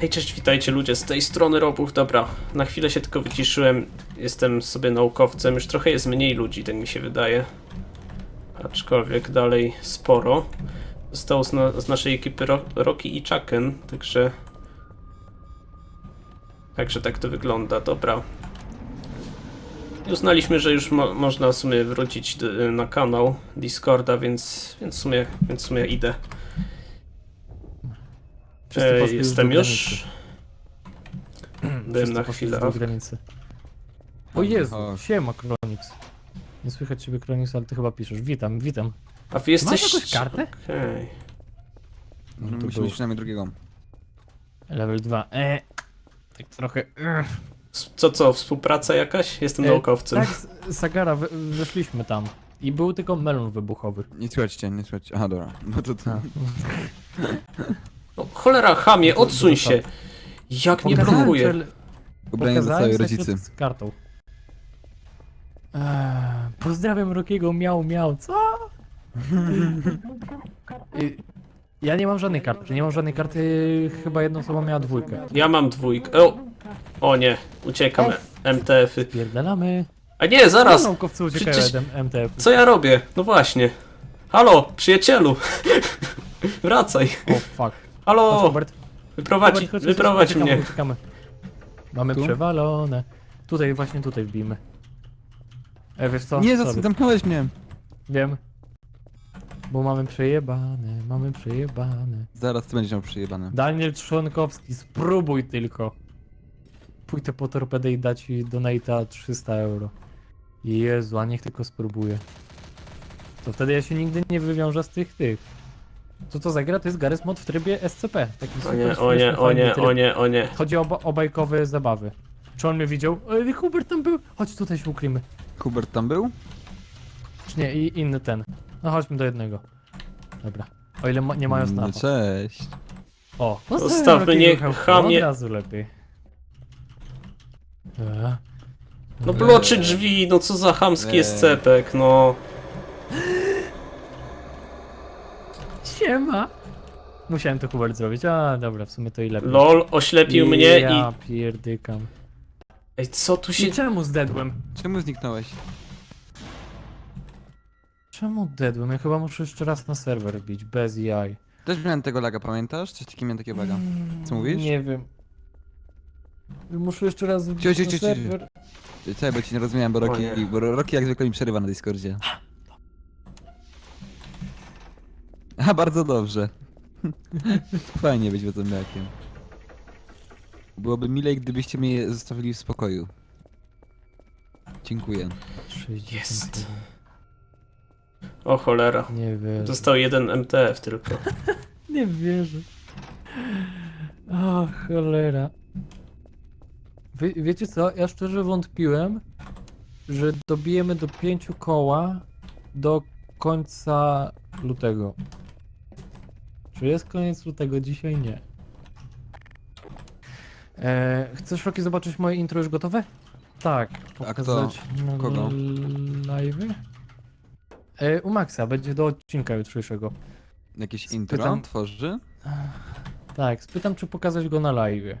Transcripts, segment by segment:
Hej, cześć, witajcie ludzie z tej strony Robuch. Dobra, na chwilę się tylko wyciszyłem. Jestem sobie naukowcem, już trochę jest mniej ludzi, tak mi się wydaje. Aczkolwiek dalej sporo. Zostało z, na, z naszej ekipy Ro Rocky i Chucken, także... Także tak to wygląda, dobra. Uznaliśmy, że już mo można w sumie wrócić d- na kanał Discorda, więc, więc, w sumie, więc w sumie idę. Wszyscy Ej, jestem już. Byłem na chwilę. już do granicy. O Jezu, O. siema Kronix. Nie słychać ciebie Kronix, ale ty chyba piszesz. Witam, witam. A wy jesteś... Masz jakąś kartę? Okej. No, to musimy był. mieć przynajmniej drugiego. Level 2. E, tak trochę... S- Co, co, współpraca jakaś? Jestem E, naukowcem. Tak, z- Sagara, weszliśmy tam. I był tylko melon wybuchowy. Nie słychać cię, nie słychać. Aha, dobra. No to to. No, cholera, chamie, odsuń się! Jak Pokazałem blokuje? Ubranie pokazałem z kartą. Eee, pozdrawiam Rokiego, miał, miał, co? Ja nie mam żadnej karty, nie mam żadnej karty, chyba jedna osoba miała dwójkę. Ja mam dwójkę. O! O nie, uciekam. MTF-y. Pierdalamy. A nie, zaraz! No, naukowcy uciekają Przecież- MTF. Co ja robię? No właśnie. Halo, przyjacielu! Wracaj! O fuck. Chodź, Halo! Robert, Wyprowadź, Robert, chodź, chodź, wyprowadź uciekamy, mnie. Uciekamy. Mamy Tu? przewalone. Tutaj, właśnie tutaj wbijmy. E, wiesz co? Nie, Sorry. zamknąłeś mnie. Wiem. Bo mamy przejebane, mamy przejebane. Zaraz ty będziesz miał przyjebane. Daniel Trzonkowski, spróbuj tylko. Pójdę po torpedę i dać ci donate'a 300 euro. Jezu, a niech tylko spróbuję. To wtedy ja się nigdy nie wywiążę z tych tych. Co to za gra? To jest Garry's Mod w trybie SCP. Taki O super nie, o śmieszny, nie, o fajny nie, tryb. o nie, o nie. Chodzi o, ba- o bajkowe zabawy. Czy on mnie widział? Ej, Hubert tam był! Chodź tutaj się ukryjmy. Hubert tam był? Czy nie, i inny ten. No chodźmy do jednego. Dobra. O ile ma, nie mają No, snafa. Cześć. O, Zostawmy, takiego niech hełka, chamie- Od razu lepiej. E. No bloczy drzwi, no co za chamski jest cepek, no. Siema! Musiałem to Hubert zrobić, a dobra, w sumie to i lepiej. LOL oślepił mnie i... Ja pierdykam. Ej, co tu się... I czemu zdedłem? Czemu zniknąłeś? Czemu dedłem? Ja chyba muszę jeszcze raz na serwer bić, bez jaj. Też miałem tego laga, pamiętasz? Coś takiego miałem takiego laga. Co mówisz? Nie wiem. Muszę jeszcze raz wbić Cio, cio, na cio, cio. serwer. Czekaj, bo ci nie rozumiałem, bo nie. bo Rocky jak zwykle mi przerywa na Discordzie. A, bardzo dobrze. Fajnie być zombiakiem. Byłoby milej, gdybyście mnie zostawili w spokoju. Dziękuję. 60. Jest. O cholera. Nie wierzę. Został jeden MTF tylko. Nie wierzę. O, cholera. Wie, wiecie co? Ja szczerze wątpiłem, że dobijemy do pięciu koła do końca lutego. Czy jest koniec lutego? Dzisiaj nie. E, chcesz Rocky zobaczyć moje intro już gotowe? Tak. A kto? Pokazać na Kogo? live? E, u Maxa, będzie do odcinka jutrzejszego. Jakieś Spytam. intro tworzy? Tak, spytam, czy pokazać go na live.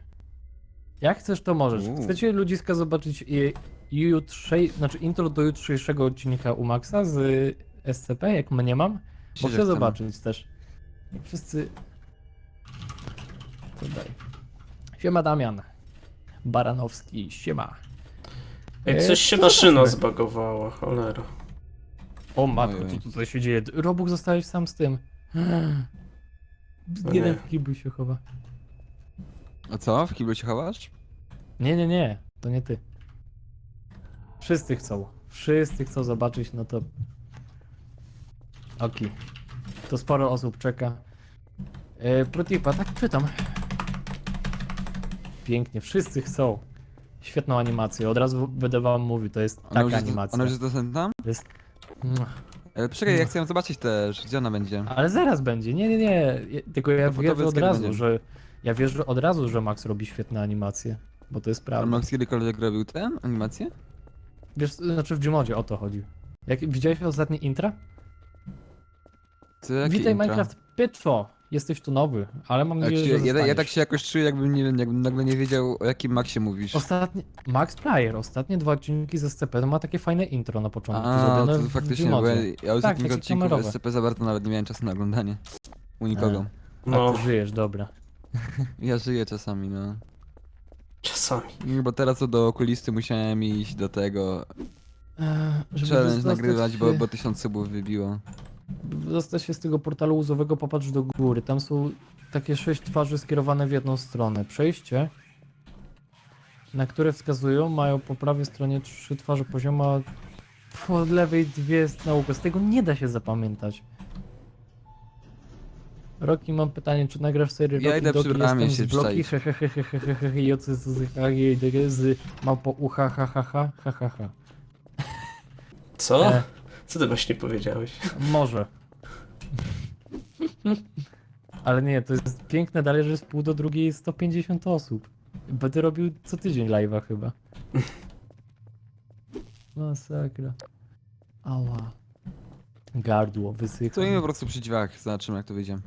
Jak chcesz, to możesz. Uuu. Chcecie ludziska zobaczyć i- jutrzej, znaczy intro do jutrzejszego odcinka u Maxa z SCP, jak mnie mam? Bo chcę zobaczyć też. Wszyscy... To daj. Siema Damian. Baranowski, siema. Ej, E, coś się maszyna zobaczmy. zbagowała, cholera. O matko, Ojej. co tutaj się dzieje? Robuk zostałeś sam z tym. O nie. Jeden w kiblu się chowa. A co? W kiblu się chowasz? Nie, nie, nie, to nie ty. Wszyscy chcą. Wszyscy chcą zobaczyć, no to. Okej. To sporo osób czeka. E, Protipa, tak pytam. Pięknie, wszyscy chcą. Świetną animację, od razu będę wam mówił, to jest Ona taka jest, animacja. ona już jest dostępna? Mua. Ale czekaj, ja chcę ją zobaczyć też. Gdzie ona będzie? Ale zaraz będzie, nie, nie, nie. Tylko ja To po wierzę od kiedy razu, będzie? że. Ja wierzę od razu, że Max robi świetne animacje. Bo to jest A prawda. Max kiedykolwiek robił tę animację? Wiesz, znaczy w Gmodzie o to chodzi. Jak widziałeś ostatnie intra? Co, Witaj intro? Minecraft Pytwo! jesteś tu nowy, ale mam Jak nadzieję, że ja, ja tak się jakoś czuję, jakbym, nie, wiem, jakbym nagle nie wiedział, o jakim Maxie mówisz. Ostatnie, Max Player, ostatnie dwa odcinki z SCP to ma takie fajne intro na początku. A, zrobione to w faktycznie, bo ja, ja już Tak, takich takie odcinków kamerowe. SCP za bardzo nawet nie miałem czasu na oglądanie. U nikogo. A No, ty żyjesz, dobra. Ja żyję czasami, no. czasami. Bo teraz to do okulisty musiałem iść do tego Eee, żeby challenge dostać nagrywać, bo, się- bo tysiąc subów wybiło. Dostać się z tego portalu łzowego, popatrz do góry. Tam są takie sześć twarzy skierowane w jedną stronę. Przejście, na które wskazują, mają po prawej stronie trzy twarze pozioma, po lewej dwie jest nauka. Z tego nie da się zapamiętać. Roki, mam pytanie, czy nagrasz serię Ja Roki idę Doki, przy bramie jestem się z bloki, z z z z małpo ucha ha ha ha ha ha ha. Co? E, Co ty właśnie powiedziałeś? Może. Ale nie, to jest piękne dalej, że jest pół do drugiej jest 150 osób. Będę robił co tydzień live'a chyba. Masakra. Ała. Gardło, wysycha. Stoimy po prostu przy drzwiach, zobaczymy jak to wyjdzie.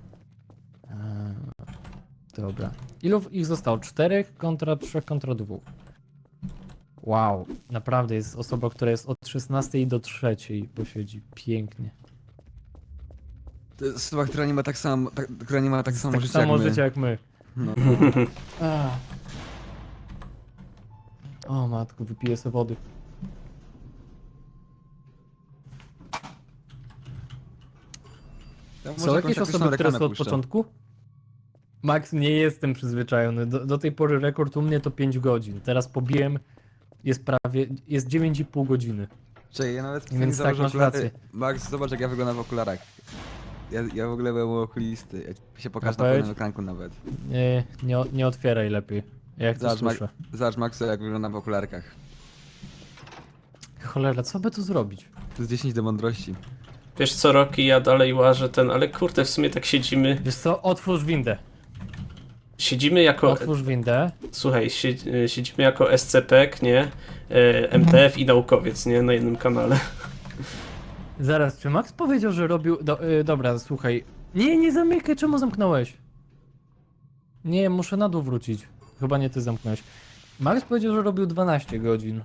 Dobra. Ilu ich zostało? Czterech kontra trzech kontra dwóch. Wow, naprawdę jest osoba, która jest od 16 do 3 posiedzi. Pięknie. To jest osoba, która nie ma tak samo, tak, która nie ma tak samo tak życia samo jak my. życia jak my. No. O matko, wypiję sobie wody. Ja może Są jakąś jakieś osoby, które reklamę są od puszczę. początku? Max, nie jestem przyzwyczajony. Do, do tej pory rekord u mnie to 5 godzin. Teraz pobiłem, jest prawie, jest 9,5 godziny. Czekaj, ja nawet Więc nie tak, założę masz okulary. rację. Max, zobacz jak ja wyglądam w okularach. Ja, ja w ogóle byłem u okulisty. Ja się pokażę na Powiedz. pełnym ekranku nawet. Nie, nie, nie otwieraj lepiej. Jak to Zobacz, Ma- słyszę. zobacz Maxu jak wyglądam w okularkach. Cholera, co by tu zrobić? To jest 10 do mądrości. Wiesz co, Roki, ja dalej łażę ten, ale kurde, w sumie tak siedzimy. Wiesz co, otwórz windę. Siedzimy jako. Otwórz windę. Słuchaj, y, siedzimy jako SCP, nie? E, MTF i naukowiec, nie? Na jednym kanale. Zaraz, czy Max powiedział, że robił... Do, y, dobra, słuchaj. Nie, nie zamykaj, czemu zamknąłeś? Nie, muszę na dół wrócić. Chyba nie ty zamknąłeś. Max powiedział, że robił 12 godzin.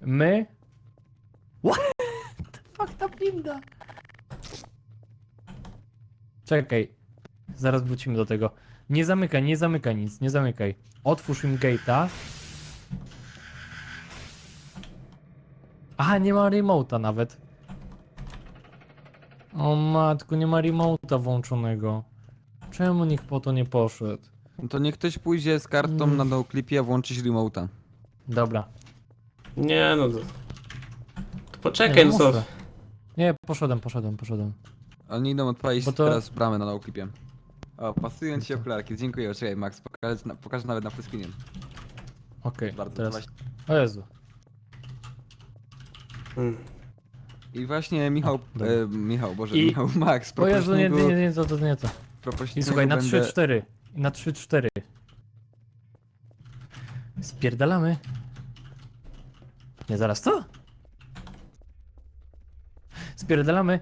My... What the fuck, ta winda? Czekaj. Zaraz wrócimy do tego. Nie zamykaj, nie zamykaj nic, nie zamykaj. Otwórz im gate'a. Aha, nie ma remote'a nawet. O matku, nie ma remote'a włączonego. Czemu nikt po to nie poszedł? No to niech ktoś pójdzie z kartą Mm. na noclipie, a włączyć remote'a. Dobra. Nie, no to. to poczekaj, Nie, no no co? muszę. Nie, poszedłem, poszedłem, poszedłem. Oni idą odpalić Bo to- teraz bramę na noclipie. O, pasują ci okularki, dziękuję. Czekaj Max, pokażę, na, pokażę nawet na fullscreenie. Okej, Bardzo teraz. właśnie. O Jezu. Mm. I właśnie Michał, dobra. e, Michał, Boże, I- Michał Max, O Jezu, nie, nie, nie, nie, to, to nie to. I słuchaj, na będę- 3-4. I na 3-4. Spierdalamy. Nie, zaraz, co? Spierdalamy.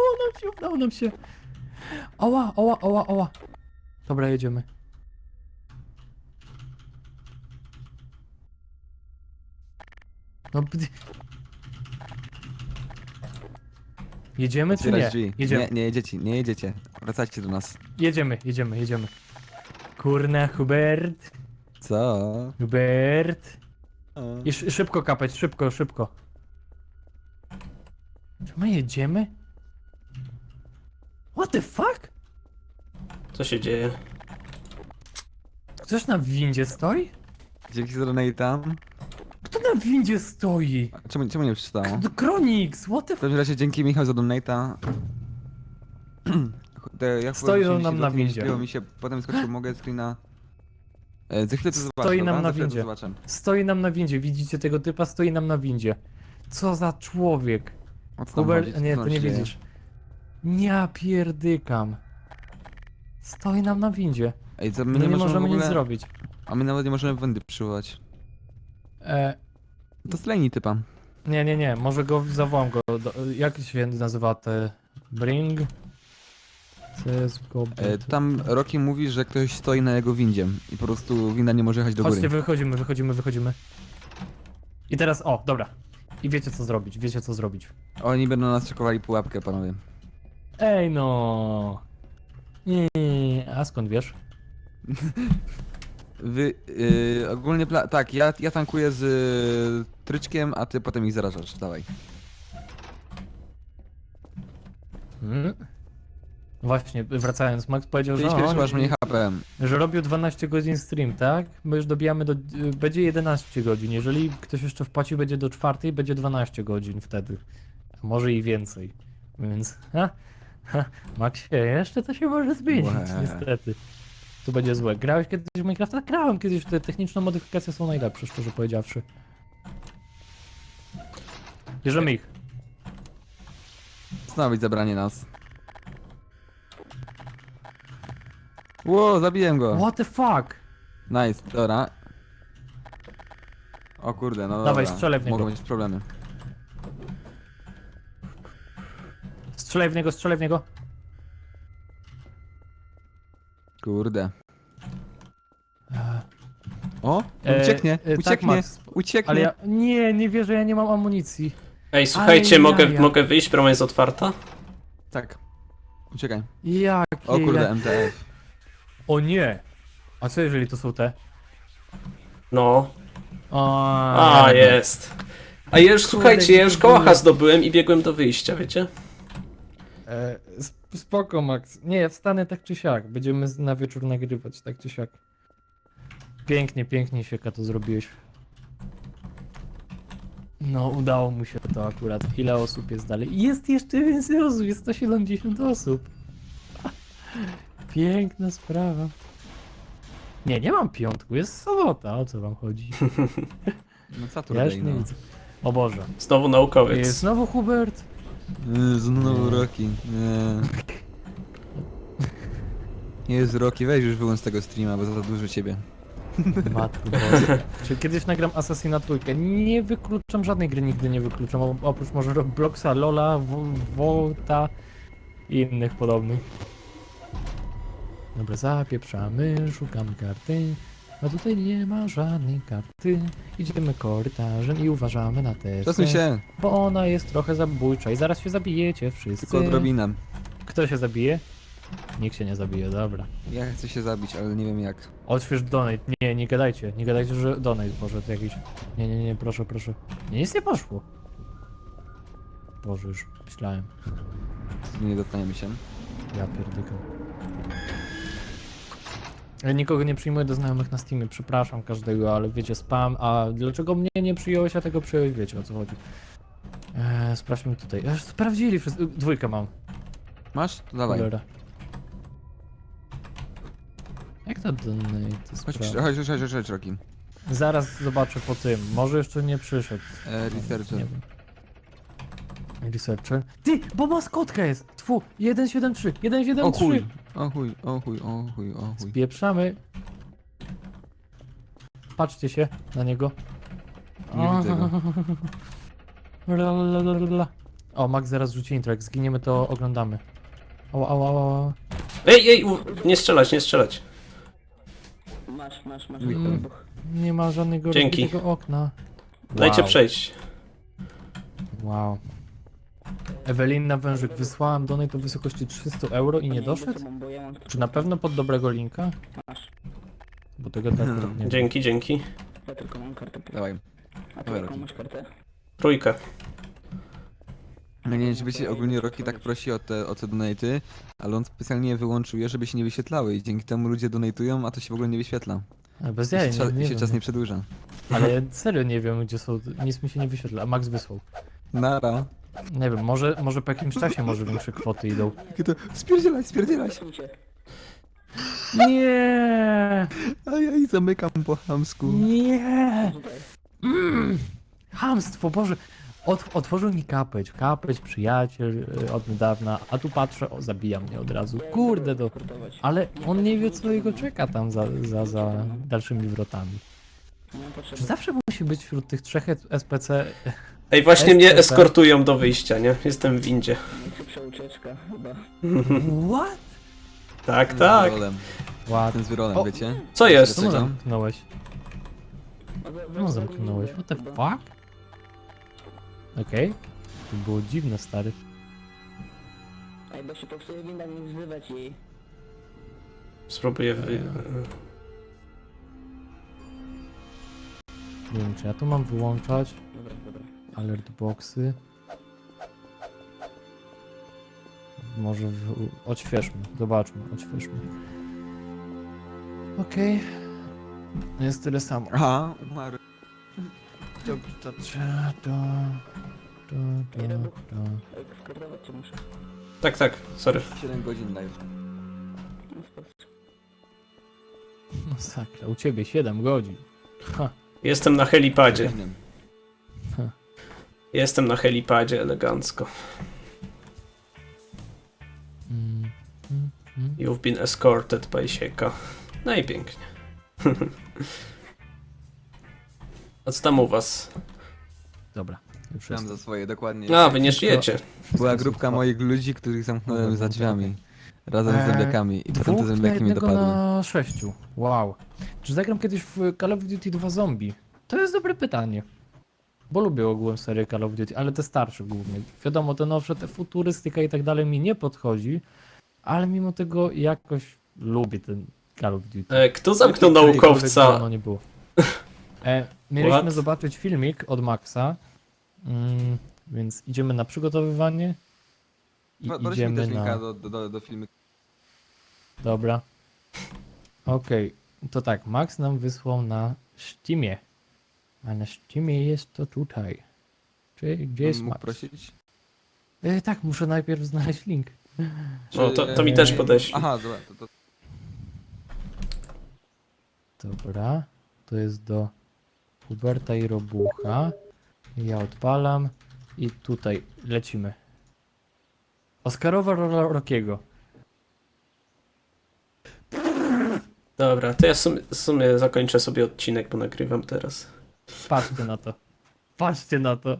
Udało nam się, udało nam się. Oła, oła, oła, oła. Dobra, jedziemy. No, bdy- Jedziemy czy Otwierać nie? drzwi. Jedziemy. Nie, nie jedziecie, nie jedziecie. Wracajcie do nas. Jedziemy, jedziemy, jedziemy. Kurna, Hubert. Co? Hubert. I sz szybko kapać, szybko, szybko. Czy my jedziemy? What the fuck? Co się dzieje? Ktoś na windzie stoi? Dzięki za donate'a. Kto na windzie stoi? A Czemu, czemu nie przeczytało? K- Kronix, what the W fuck? każdym razie dzięki Michał za donate'a. Te- Jak Stoją powiedziałem, nam się na dotknąć, windzie. mi się, potem skoczył, mogę screena. E, za chwilę to zobaczę, Stoi dobra? nam na za chwilę to windzie. zobaczę. Stoi nam na windzie, widzicie tego typa? Stoi nam na windzie. Co za człowiek? O co tam Hubert, chodzi? Co nie, tam to nie się dzieje? widzisz. Ja pierdykam. Stoi nam na windzie. Ej, co, My my nie, nie, możemy, w ogóle, nic zrobić. A my nawet nie możemy wendy przywołać. E, To slejni typa. Nie, nie, nie, może go zawołam go. Do, jak się nazywa te. Bring. CSGO. E, tam Rocky mówi, że ktoś stoi na jego windzie i po prostu winda nie może jechać do Chodźcie, góry. wychodzimy, wychodzimy, wychodzimy. I teraz, o, dobra. I wiecie co zrobić, wiecie co zrobić. Oni będą nas czekowali pułapkę, panowie. Ej no. Nie, a skąd wiesz? Wy, yy, ogólnie, pla- tak, ja, ja tankuję z y, tryczkiem, a ty potem ich zarażasz, dawaj. Hmm? Właśnie, wracając, Max powiedział, Ty że, on, masz mniej HP. że robił 12 godzin stream, tak? My już dobijamy do... będzie 11 godzin. Jeżeli ktoś jeszcze wpłaci, będzie do czwartej, będzie 12 godzin wtedy. A może i więcej. Więc, ha, ha, Maxie, jeszcze to się może zmienić, Łe. niestety. Tu będzie złe. Grałeś kiedyś w Minecrafta? Grałem kiedyś, te techniczne modyfikacje są najlepsze, szczerze powiedziawszy. Bierzemy ich. Znowu zabranie nas. Ło, zabiłem go. What the fuck? Nice, dobra. O kurde, no Dawaj, dobra. strzelaj w niego. Mogą być problemy. Strzelaj w niego, strzelaj w niego. Kurde. Eee, O, E, ucieknie, e, tak, ucieknie, Max, ucieknie. Ale ja... Nie, nie wierzę, ja nie mam amunicji. Ej, słuchajcie, Ale mogę, jaja. mogę wyjść, brama jest otwarta? Tak. Uciekaj. Jakie O kurde, ja... MTF. O nie! A co jeżeli to są te? No. A, A, jest. A ja już, słuchajcie, ja już kołacha zdobyłem i biegłem do wyjścia, wiecie? E, sp- spoko, Max. Nie, ja wstanę tak czy siak. Będziemy z- na wieczór nagrywać, tak czy siak. Pięknie, pięknie się to zrobiłeś. No, udało mu się to akurat. Ile osób jest dalej? Jest jeszcze więcej osób, jest 170 osób. Piękna sprawa. Nie, nie mam piątku, jest sobota, o co wam chodzi? No co tu Ja już robię, nie no. widzę. O Boże. Znowu naukowiec. Znowu Hubert? Yy, Znowu Nie. Rocky. Nie. Jest Rocky, weź już wyłącz tego streama, bo za dużo ciebie. Matko Boże. Czy kiedyś nagram Assassina trójkę? Nie wykluczam żadnej gry, nigdy nie wykluczam. o- Oprócz może Robloxa, Lola, Wo- Volta i innych podobnych. Dobra, zapieprzamy, szukamy karty. A tutaj nie ma żadnej karty. Idziemy korytarzem i uważamy na tę. Przesuń się, Bo ona jest trochę zabójcza i zaraz się zabijecie wszyscy. tylko odrobinę. Kto się zabije? Nikt się nie zabije, dobra. Ja chcę się zabić, ale nie wiem jak. Odśwież donate. Nie, nie gadajcie. Nie gadajcie, że donate może to jakiś. Nie, nie, nie, proszę, proszę. Nie, nic nie poszło. Boże, już myślałem. Nie dostaniemy się. Ja pierdykam. Ja nikogo nie przyjmuję do znajomych na Steamie, przepraszam każdego, ale wiecie, spam, a dlaczego mnie nie przyjąłeś, a tego przyjąłeś, wiecie o co chodzi. Eee, sprawdźmy tutaj. Eee, sprawdzili wszyscy. Dwójkę mam. Masz? To dawaj. Cholera. Jak to donate? Chodź, chodź, chodź, chodź, chodź, Rocky. Zaraz zobaczę po tym. Może jeszcze nie przyszedł. E, researcher. Nie wiem. Researcher. Ty, bo maskotka jest! Tfu, 173, O 173. chuj, o chuj, o chuj, o chuj, o chuj. Spieprzamy. Patrzcie się na niego. Nie widzę go. Lalalala. O, Max zaraz rzuci intro. Jak zginiemy, to oglądamy. Ała, ała, ała. Ej, ej, u- nie strzelać, nie strzelać. Masz, masz, masz. Mm. Nie ma żadnego Dzięki. rozbitego okna. Dajcie Wow. przejść. Wow. Ewelina Wężyk, wysłałam donate do wysokości 300 euro i nie doszedł? Czy na pewno pod dobrego linka? Masz. Bo tego tak nie wiem. Dzięki, dzięki. Ja tylko mam kartę. Dawaj. A ty Dawaj, jaką Rocky. masz kartę? Trójkę. No nie czy wiecie, ogólnie Rocky tak prosi o te, o te donaty, ale on specjalnie wyłączył je, żeby się nie wyświetlały i dzięki temu ludzie donatują, a to się w ogóle nie wyświetla. Ale Bez I jaj, się, nie, czas, nie się wiem, czas nie. nie przedłuża. Ale serio nie wiem gdzie są, nic mi się nie wyświetla, a Max wysłał. Nara. Nie wiem, może, może po jakimś czasie może większe kwoty idą. Jakie to... Spierdzielać! Przesuńcie. Nie! A ja i zamykam po chamsku. Nie! Mm, hamstwo, Boże! Ot, otworzył mi kapeć, kapeć, przyjaciel y, od niedawna, a tu patrzę, o, zabija mnie od razu. Kurde to. Kurtować. Ale on nie wie co jego czeka tam za, za, za dalszymi wrotami. Nie mam Czy zawsze musi być wśród tych trzech SPC Ej, właśnie mnie STP. eskortują do wyjścia, nie? Jestem w windzie. Najszybsza ucieczka chyba. What? Tak, tak. Ładnie. ten z wyrolem, O, wiecie? Co jest? Co mu Czego? zamknąłeś? No zamknąłeś, what the fuck? Okej. To było dziwne, stary. Ej, bo się popsuje winda, nie wzywać jej. Spróbuję wy... Nie wiem, czy ja to mam wyłączać. Dobra, dobra. Alert boxy. Może w... odświeżmy, zobaczmy, odświeżmy. Okej. Jest tyle samo. Aha, umarł. Dobra, to trzeba to... To, to, to. Cię muszę. Tak, tak, sorry. 7 godzin live. No. Masakra, u ciebie 7 godzin. Ha. Jestem na helipadzie. Godzinnym. Jestem na helipadzie elegancko. Mm, mm, mm. You've been escorted by Sieka. No i pięknie. A co tam u was? Dobra, już Tam za swoje, dokładnie. A, wy nie żyjecie. Była grupka moich ludzi, których zamknąłem za drzwiami. Razem Eee, z zombiakami. I potem te Dwóch na mnie jednego dopadły. na sześciu. Wow. Czy zagram kiedyś w Call of Duty 2 Zombie? To jest dobre pytanie. Bo lubię ogółem serię Call of Duty, ale te starsze głównie. Wiadomo, te nowsze, te futurystyka i tak dalej mi nie podchodzi, ale mimo tego jakoś lubię ten Call of Duty. E, kto zamknął Jakkolwiek naukowca? dawno nie było. E, mieliśmy What? zobaczyć filmik od Maxa, mm, więc idziemy na przygotowywanie i Po- Podeślij mi idziemy też na... linka do, do, do, do filmu. Dobra. Okej, to tak, Max nam wysłał na Steamie. A na Steamie jest to tutaj. Czy gdzie jest Mógł Max? prosić? E, tak, muszę najpierw znaleźć link. O, to, to mi też podeślij. Aha, dobra, to, to Dobra, to jest do Huberta i Robucha. Ja odpalam i tutaj lecimy. Oscarowa rola Rockiego. Dobra, to ja w sumie, w sumie zakończę sobie odcinek, bo nagrywam teraz. Patrzcie na to. Patrzcie na to.